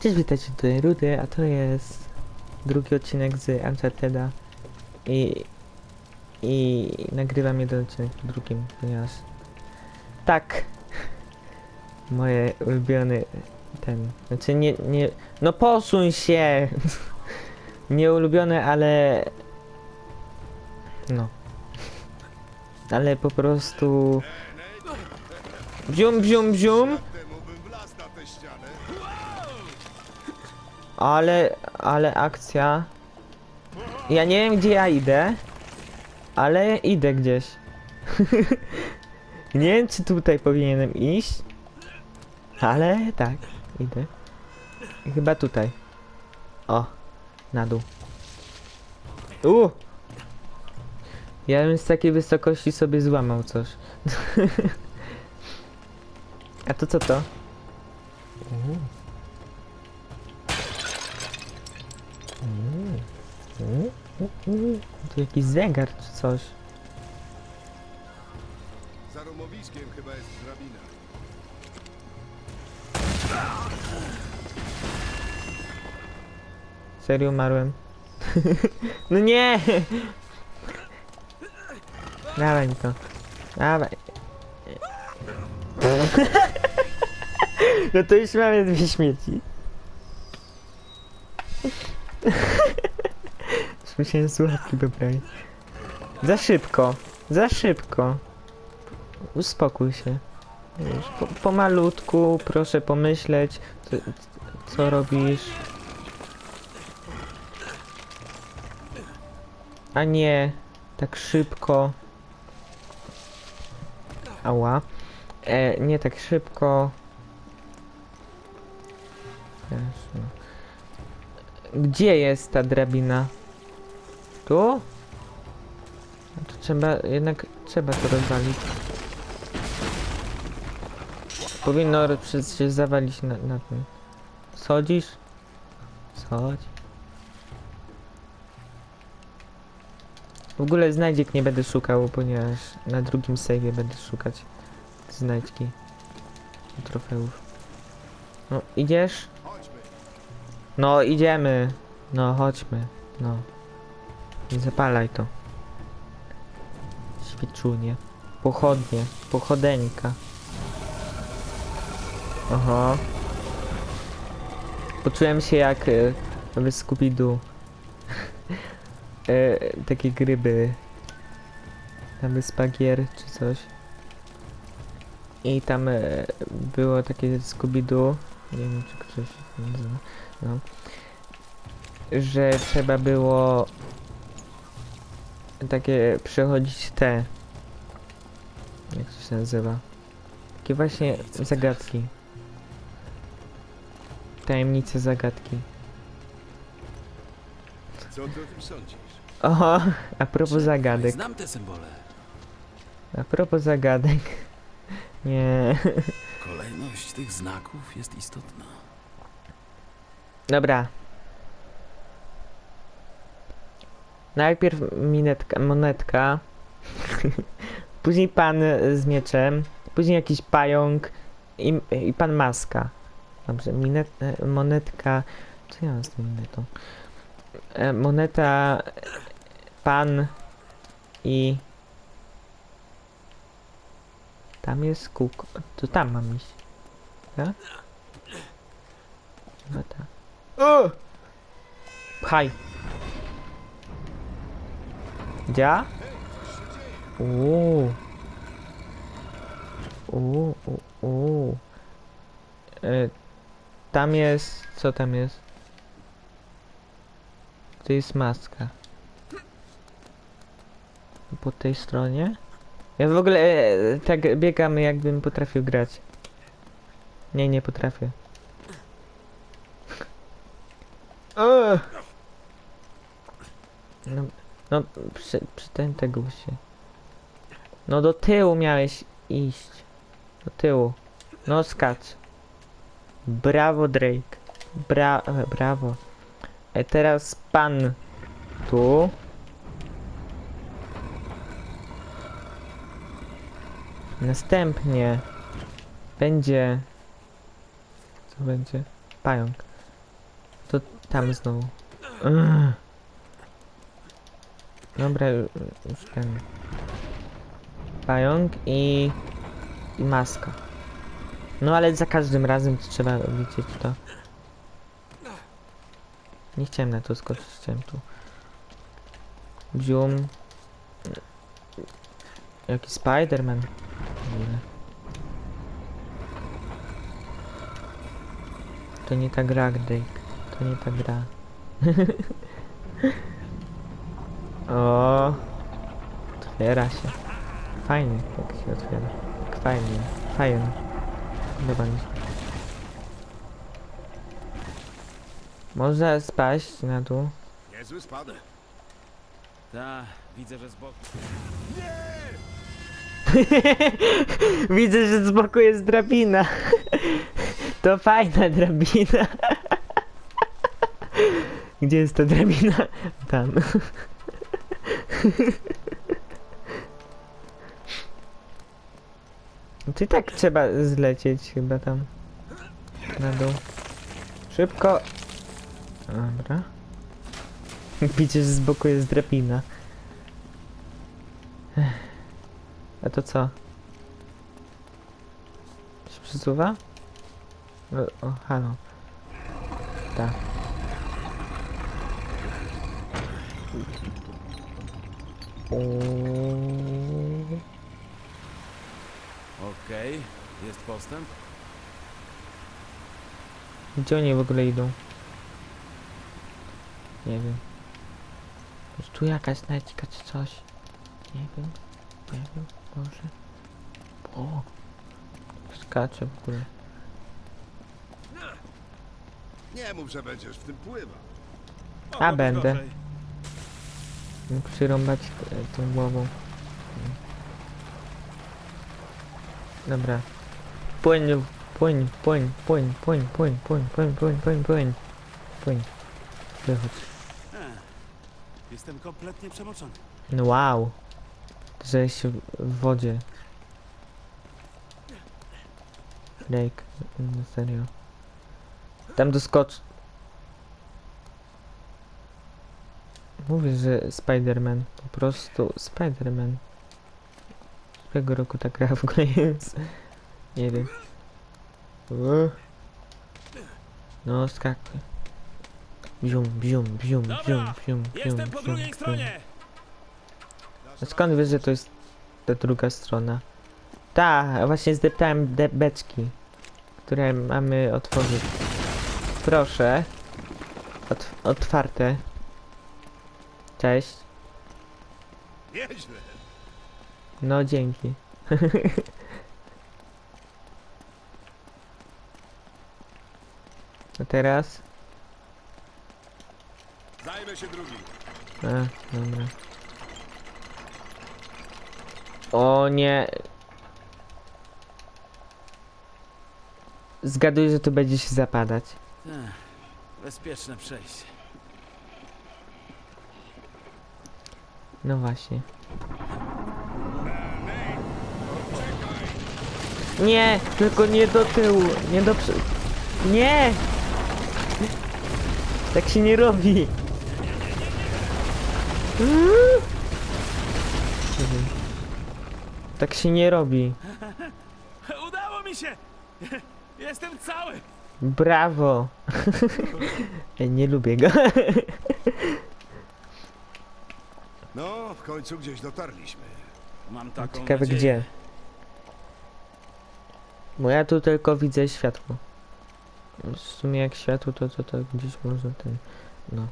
Cześć, witajcie tutaj Rudy, a to jest drugi odcinek z Uncharted'a i, i nagrywam jeden odcinek po drugim, ponieważ tak, moje ulubiony ten, znaczy nie, nie, no posuń się, nie ulubione, ale no, ale po prostu bzium, bzium, bzium, Ale, ale akcja. Ja nie wiem gdzie ja idę, ale idę gdzieś. nie wiem czy tutaj powinienem iść, ale tak, idę. Chyba tutaj. O, na dół. U! Ja bym z takiej wysokości sobie złamał coś. A to co to? U. Mm, mm, Tu jakiś zegar czy coś. Za rumowiskiem chyba jest drabina. Serio umarłem? no nie! Dawaj mi to. Dawaj. no to już mamy dwie śmieci. Musiałem słuchawki poprawić. Za szybko. Za szybko. Uspokój się. Wiesz, po, pomalutku, proszę pomyśleć, co, co robisz. A nie tak szybko. Ała. E, nie tak szybko. No. Gdzie jest ta drabina? Tu? No to trzeba, jednak trzeba to rozwalić. Powinno się zawalić na, na tym. Schodzisz? Schodź. W ogóle znajdziek nie będę szukał, ponieważ na drugim save'ie będę szukać znajdźki trofeów. No, idziesz? No, idziemy. No, chodźmy. No. Nie zapalaj to. Świeczunie. Pochodnie. Pochodeńka. Oho. Poczułem się jak e, w Scooby-Doo. e, takie gryby. Tam Spagier czy coś. I tam e, było takie Scooby-Doo. Nie wiem czy ktoś. No. Że trzeba było takie przechodzić te. Jak to się nazywa? Takie właśnie zagadki. Tajemnice zagadki. Co ty o tym sądzisz? Oho, a propos zagadek. Znam te symbole. A propos zagadek. Nie. Kolejność tych znaków jest istotna. Dobra. Najpierw minetka, monetka. później pan z mieczem. Później jakiś pająk. I, i pan maska. Dobrze, minet, e, monetka. Co ja mam z tą monetą? E, moneta. Pan. I. Tam jest kółko. To tam mam iść. Tak? Chyba tak. Pchaj. Dzia? Uuu. Uuu, uuu. E, tam jest... Co tam jest? To jest maska. Po tej stronie? Ja w ogóle e, tak biegam jakbym potrafił grać. Nie, nie potrafię. Ugh. No, no przy, przy ten tego się. No do tyłu miałeś iść. Do tyłu. No skacz. Brawo Drake. Bra e, brawo. E teraz pan tu. Następnie będzie. Co będzie? Pająk. tam znowu. Ugh. Dobra, ju- już ten. Pająk i... i maska. No ale za każdym razem trzeba widzieć to. Nie chciałem na to skoczyć, chciałem tu. Zium. Jaki Spiderman. To nie ta gra, Drake. To nie ta gra. o, otwiera się. Fajnie, jak się otwiera. Tak Fajnie, fajnie. Podoba mi się. Można spaść na dół. Niezły spadek. Ta, widzę, że z boku. Widzę, że z boku jest drabina. To fajna drabina. Gdzie jest ta drabina? Tam. Ty tak trzeba zlecieć chyba tam. Na dół. Szybko. Dobra. Widzisz, z boku jest drabina. A to co? Się przesuwa? O, o halo. Tak. Okej, jest postęp. Gdzie oni w ogóle idą? Nie wiem. Może tu jakaś znajdźka czy coś? Nie wiem. Nie wiem. Może. O! Skacze w ogóle. Nie mów, że będziesz w tym pływał. A będę. Mógł przyrąbać e, tą głową. Dobra. Płyń, płyń, płyń, płyń, płyń, płyń, płyń, płyń, płyń, płyń, płyń. Płyń. Wychodź. Jestem kompletnie przemoczony. No wow. Że się w wodzie. No serio. Tam doskocz. Mówię, że Spider-Man. Po prostu Spider-Man. Z którego roku ta gra w ogóle jest? Nie wiem. No skakuj. Bium, bium, bium, Dobra, bium, bium, bium, Jestem po bium, drugiej bium. stronie! A skąd wiesz, że to jest ta druga strona? Ta, właśnie zdeptałem de beczki, które mamy otworzyć. Proszę. Ot otwarte. Cześć. Nieźle. No dzięki. A teraz? Zajmę się drugim. A, dobra. O nie. Zgaduję, że tu będzie się zapadać. Ech, bezpieczne przejście. No właśnie. Nie, tylko nie do tyłu, nie do przodu. Nie! Tak się nie robi. Tak się nie robi. Udało mi się! Jestem cały! Brawo. Ej, nie lubię go. No, w końcu gdzieś dotarliśmy. Mam taką Ciekawe nadzieję. gdzie. Bo ja tu tylko widzę światło. W sumie jak światło to to, to gdzieś można ten. No.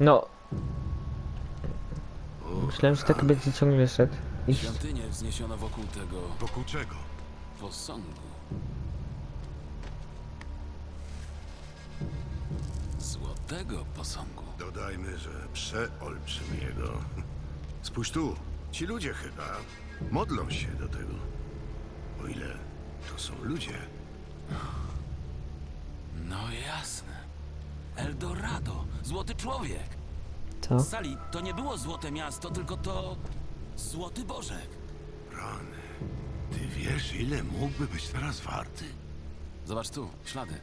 No, myślałem, że tak będzie ciągle szedł. Iść. Świątynię wzniesiono wokół tego Wokół czego? posągu. Złotego posągu. Dodajmy, że przeolbrzymiego. Spójrz tu. Ci ludzie chyba modlą się do tego. O ile to są ludzie. No jasne. Eldorado, złoty człowiek. Co? Sali, to nie było złote miasto, tylko to złoty bożek. Rany. Ty wiesz, ile mógłby być teraz warty? Zobacz tu, ślady.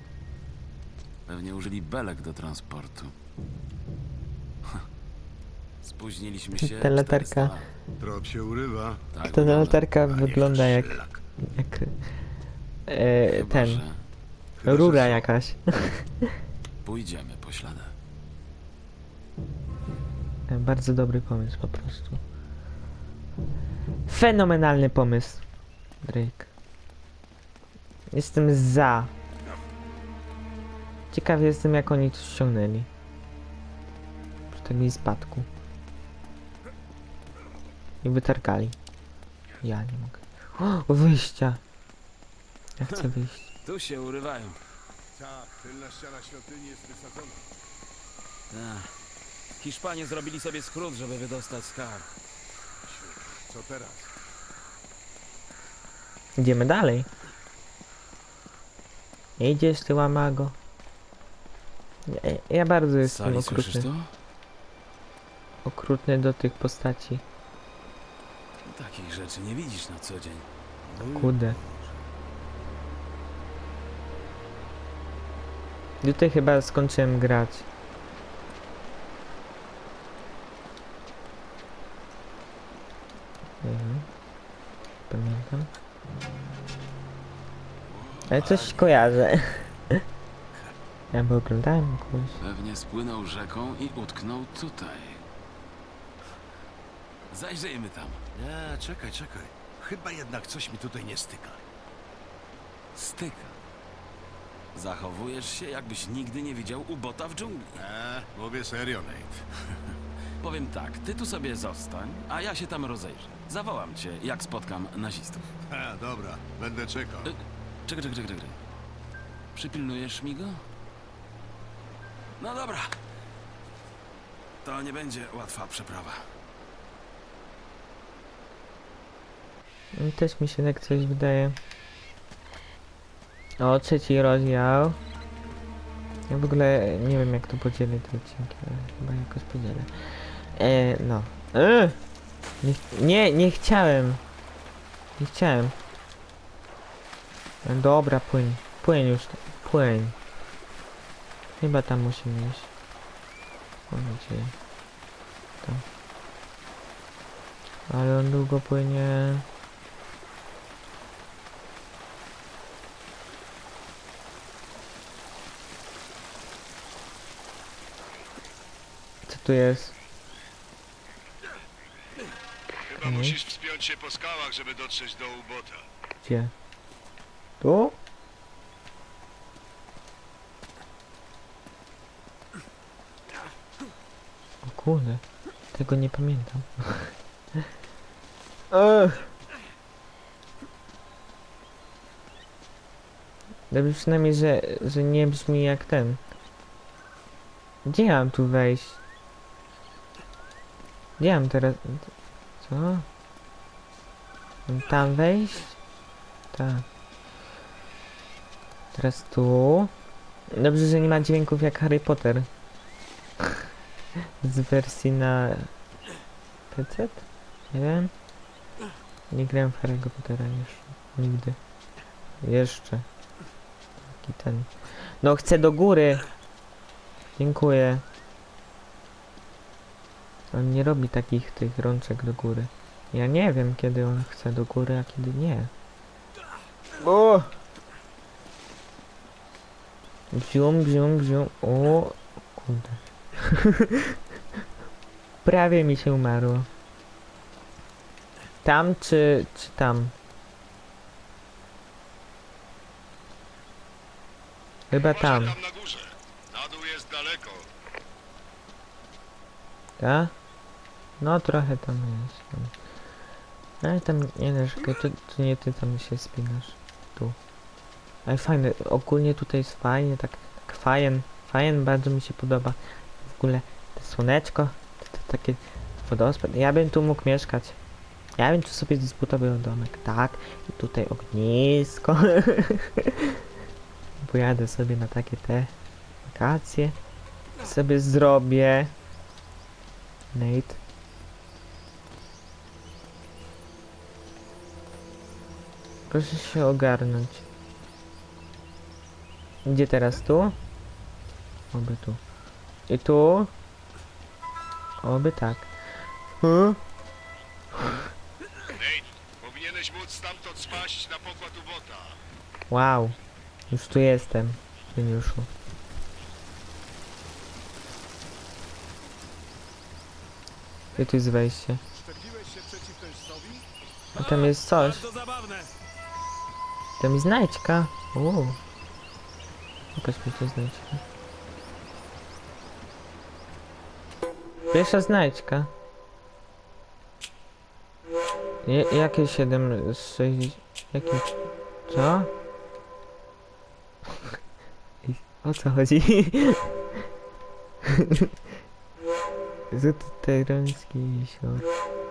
Pewnie użyli belek do transportu. Spóźniliśmy się. Ta latarka. 400 lat. Trop się urywa. Tak, Ta wygląda. latarka wygląda jak, szlak. jak e, Chyba, ten, że Chyba, że rura są. jakaś. Pójdziemy po śladach. Bardzo dobry pomysł po prostu. Fenomenalny pomysł, Drake. Jestem za. Ciekawy jestem jak oni to ściągnęli. Przy takim spadku. I wytarkali. Ja nie mogę. O, wyjścia. Ja chcę wyjść. Tu się urywają. Tak, tylna ściana świątyni jest wysadzona. Tak. Hiszpanie zrobili sobie skrót, żeby wydostać skarb. Co teraz? Idziemy dalej. Nie idziesz ty łamago. Ja, ja bardzo jestem Sali, słyszysz okrutny, to? okrutny do tych postaci. Takich rzeczy nie widzisz na co dzień. Kurde. Tutaj chyba skończyłem grać. Pamiętam. Ale coś kojarzę. Ja bo oglądałem kogoś. Pewnie spłynął rzeką i utknął tutaj. Zajrzyjmy tam. Nie, czekaj, czekaj. Chyba jednak coś mi tutaj nie styka. Styka. Zachowujesz się, jakbyś nigdy nie widział ubota w dżungli. Eee, mówię serio, Nate. Powiem tak, ty tu sobie zostań, a ja się tam rozejrzę. Zawołam cię, jak spotkam nazistów. A, dobra, będę czekał. Y- Czekaj, czekaj, czekaj, czekaj. Przypilnujesz mi go? No dobra. To nie będzie łatwa przeprawa. No, Też mi się tak coś wydaje. O, trzeci rozdział. Ja w ogóle nie wiem jak to podzielę te odcinki, ale chyba jakoś podzielę. E, no. E! Nie, nie, nie chciałem. Nie chciałem. E, Dobra, płyń. Płyń już. Płyń. Chyba tam musimy iść. Mam nadzieję. Tam. Ale on długo płynie. Co tu jest? Chyba musisz wspiąć się po skałach, żeby dotrzeć do ubota. Gdzie? Tu? O kurde, tego nie pamiętam. Ech. Dobrze przynajmniej, że, że nie brzmi jak ten. Gdzie ja mam tu wejść? Gdzie ja mam teraz... Co? Mam tam wejść? Tak. Teraz tu. Dobrze, że nie ma dźwięków jak Harry Potter. Z wersji na PC? Nie wiem. Nie grałem w Harry'ego Pottera jeszcze. Nigdy. Jeszcze. Taki ten. No chcę do góry. Dziękuję. On nie robi takich tych rączek do góry. Ja nie wiem kiedy on chce do góry, a kiedy nie. O! Bzium, bzium, bzium. O, kurde. Prawie mi się umarło. Tam czy, czy tam? Chyba tam, tam na górze. Na dół jest daleko. tak? No trochę tam jest. Tam. Ale tam nie narzekaj, to, to nie ty tam się spinasz. Tu. Ale fajne, ogólnie tutaj jest fajnie, tak, tak fajen, fajen bardzo mi się podoba. W ogóle to słoneczko, to, to takie wodospad. Ja bym tu mógł mieszkać. Ja bym tu sobie zbudował domek, tak. I tutaj ognisko. Pojadę sobie na takie te wakacje. Sobie zrobię. Nate. Proszę się ogarnąć. Gdzie teraz? Tu? Oby tu. I tu? Oby tak. Hmm? Nate, powinieneś móc stamtąd spaść na pokład ubota. Wow. Już tu jestem. Geniuszu. Gdzie tu jest wejście? Szczepiłeś się przeciw tężcowi? A tam jest coś. Bardzo zabawne. Tam jest znajdźka. Uuu. Pokaż mi tę znajdźkę. Pierwsza znajdźka. Je, jakie 7, 6, jakie... Co? O co chodzi? Zutyrański jezior.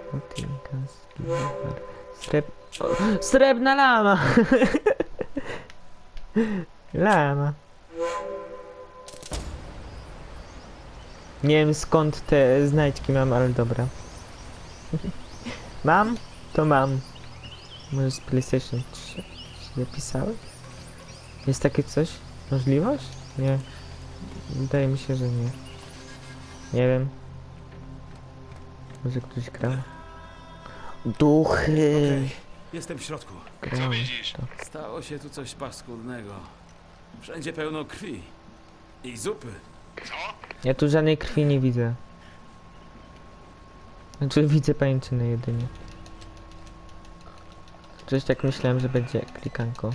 Otynkaski Lewar. Sreb... O, srebrna lama! lama. Nie wiem skąd te znajdźki mam, ale dobra. mam? To mam. Może z PlayStation 3 się zapisały? Jest takie coś? Możliwość? Nie. Wydaje mi się, że nie. Nie wiem. Może ktoś grał? Duchy! Jestem w środku. Grałem widzisz? to. Stało się tu coś paskudnego. Wszędzie pełno krwi. I zupy. Co? Ja tu żadnej krwi nie widzę. Znaczy widzę pajęczynę jedynie. Coś tak myślałem, że będzie klikanko.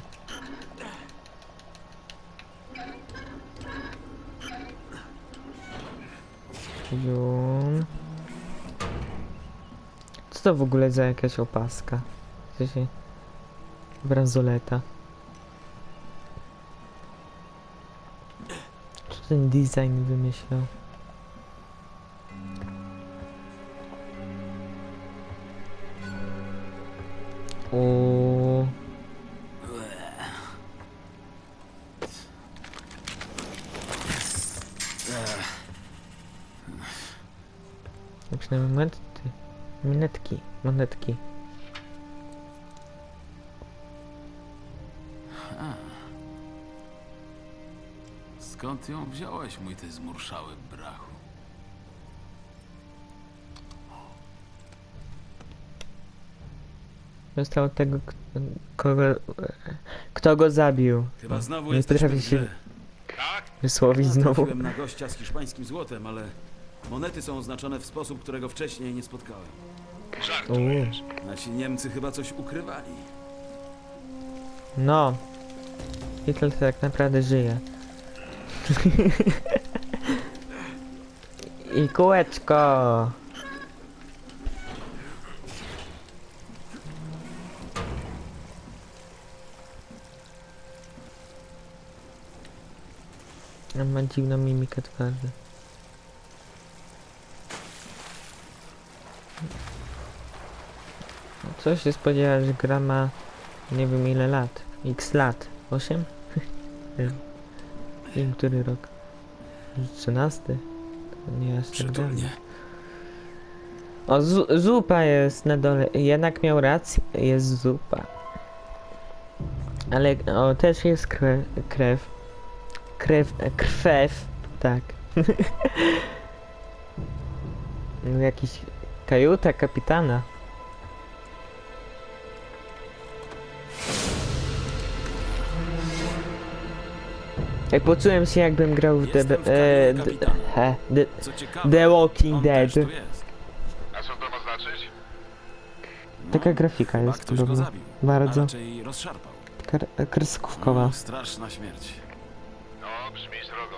Jun. Co to w ogóle za jakaś opaska? Co się... Bransoleta. Ten design wymyślał? O. Przynajmniej monety. Monetki. Monetki. Skąd ją wziąłeś, mój ty zmurszały brachu? Dostał tego, k- kogo, kto go zabił. Chyba znowu nie jesteśmy potrafię w się grze. Tak? wysłowić znowu. Trafiłem na gościa z hiszpańskim złotem, ale monety są oznaczone w sposób, którego wcześniej nie spotkałem. Żartujesz. Nasi Niemcy chyba coś ukrywali. No. Hitler tak naprawdę żyje. I kółeczko. On ma dziwną mimikę twarzy. Co się spodziewa, że gra ma nie wiem ile lat. X lat. 8? nie wiem. Który rok. Może 13? To nie aż tak. Przytulnie. O, zu zupa jest na dole. Jednak miał rację, jest zupa. Ale o, też jest krew. Krew. Krew. Krwew. Tak. Jakiś kajuta kapitana. Ej, poczułem się jakbym grał w The, Jestem w e, kabinie d- kapitana. he, the, Co ciekawe, The Walking on Dead. też tu jest. A co to ma znaczyć? No, Taka grafika chyba jest ktoś go podobna. zabił. Bardzo. A raczej rozszarpał. Kr- kreskówkowa. No, straszna śmierć. No, brzmi srogo.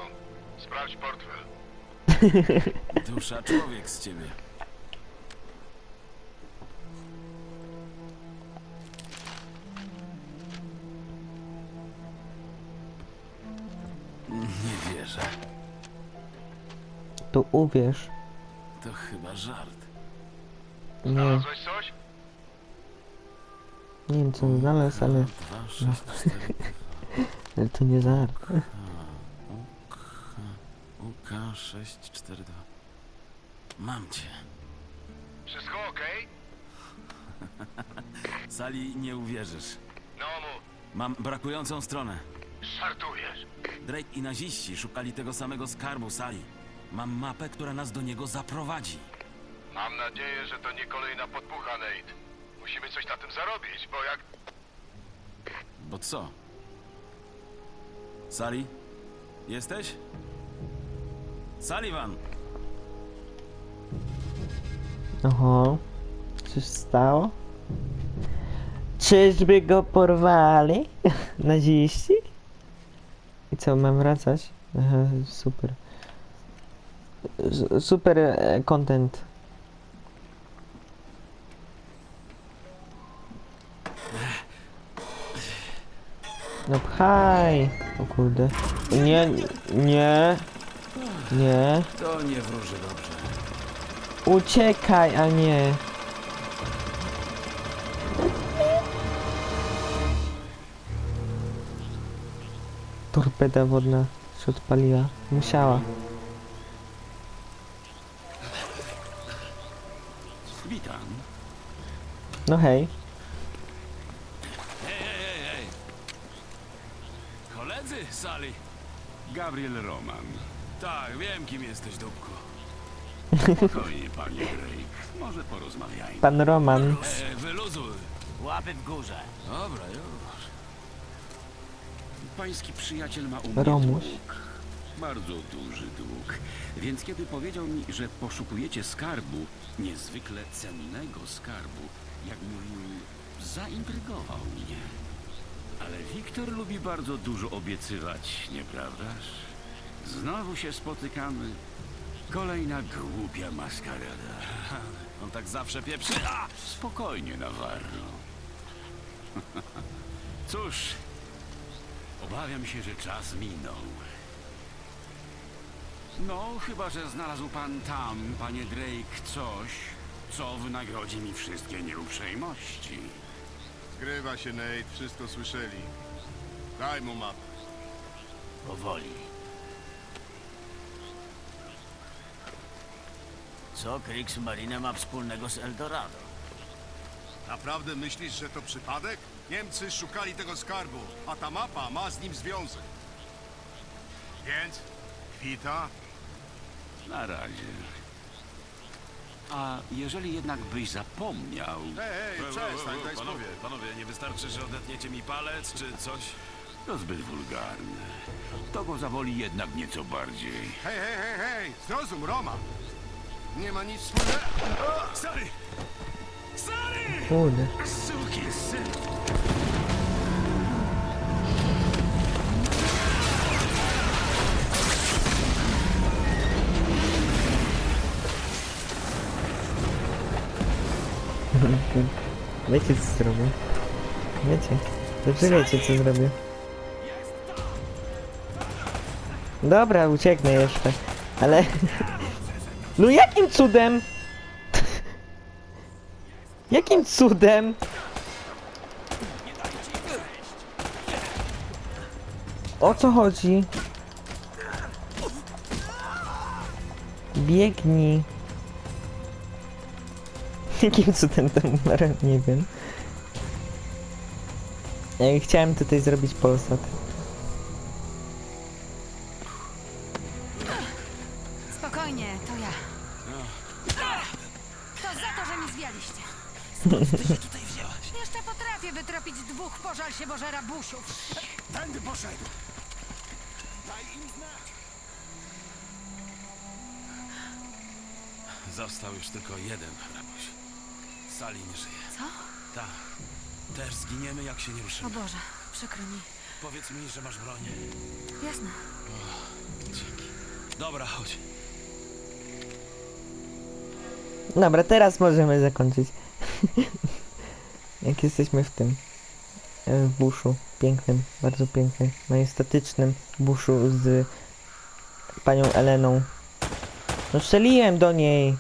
Sprawdź portfel. Dusza człowiek z ciebie. Wierzę. To uwierz. To chyba żart. Nie, Znalazłeś coś? nie wiem co znalazł, ale, Dwa, sześć, cztery, ale to nie żart. UK, UK 642. Mam cię. Wszystko okej? Sali nie uwierzysz. No mów. Mam brakującą stronę. Żartujesz. Drake i naziści szukali tego samego skarbu sali. Mam mapę, która nas do niego zaprowadzi. Mam nadzieję, że to nie kolejna podpucha, Nate. Musimy coś na tym zarobić, bo jak... Bo co? Sali? Jesteś? Sullivan! Oho. Coś stało? Czyżby go porwali? Naziści? I co, mam wracać? Aha, super. S- Super e, content. No pchaj! O kurde. Nie, nie. Nie. To nie wróży dobrze. Uciekaj, a nie. Torpeda wodna się odpaliła. Musiała. Witam. No hej. Hej, hej, hej, hej! Koledzy, Sali? Gabriel Roman. Tak, wiem kim jesteś, Dubku. Spokojnie, panie Drake. Może porozmawiajmy. Pan Roman. E, wyluzuj. Łapy w górze. Dobra, już. Pański przyjaciel ma u mnie Romuś. dług. Bardzo duży dług. Więc kiedy powiedział mi, że poszukujecie skarbu, niezwykle cennego skarbu, jak mówił, zaintrygował mnie. Ale Wiktor lubi bardzo dużo obiecywać, nieprawdaż? Znowu się spotykamy. Kolejna głupia maskarada. On tak zawsze pieprzy. A! Spokojnie, Navarro. Cóż, obawiam się, że czas minął. No, chyba, że znalazł pan tam, panie Drake, coś, co wynagrodzi mi wszystkie nieuprzejmości. Zgrywa się, Nate. Wszystko słyszeli. Daj mu mapę. Powoli. Co Kriegsmarine ma wspólnego z Eldorado? Naprawdę myślisz, że to przypadek? Niemcy szukali tego skarbu, a ta mapa ma z nim związek. Więc? Kwita? Na razie. A jeżeli jednak byś zapomniał... Ej, ej, przestań, daj panowie, spokój. panowie, nie wystarczy, że odetniecie mi palec czy coś? To zbyt wulgarne. To go zawoli jednak nieco bardziej. Hej, hej, hej, hej! Zrozum, Roma! Nie ma nic wspólnego... Sali! Kurde. Wiecie co zrobię? Wiecie. Dobrze wiecie co zrobię. Dobra, ucieknę jeszcze. Ale... No jakim cudem? Jakim cudem? O co chodzi? Biegnij. Jakim cudem tam umarłem, nie wiem. Ja chciałem tutaj zrobić Polsat. Tędy poszedł. Daj im znać. Został już tylko jeden hrabuś. Sali nie żyje. Co? Tak. Też zginiemy, jak się nie O ruszymy. Boże, przykro mi. Powiedz mi, że masz broń. Jasne. Dzięki. Dobra, chodź. Dobra, teraz możemy zakończyć. Jak jesteśmy w tym e, w buszu pięknym, bardzo pięknym, majestatycznym buszu z panią Eleną. No strzeliłem do niej.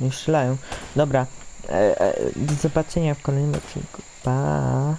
Nie strzelają. Dobra. E, e, do zobaczenia w kolejnym odcinku. Pa.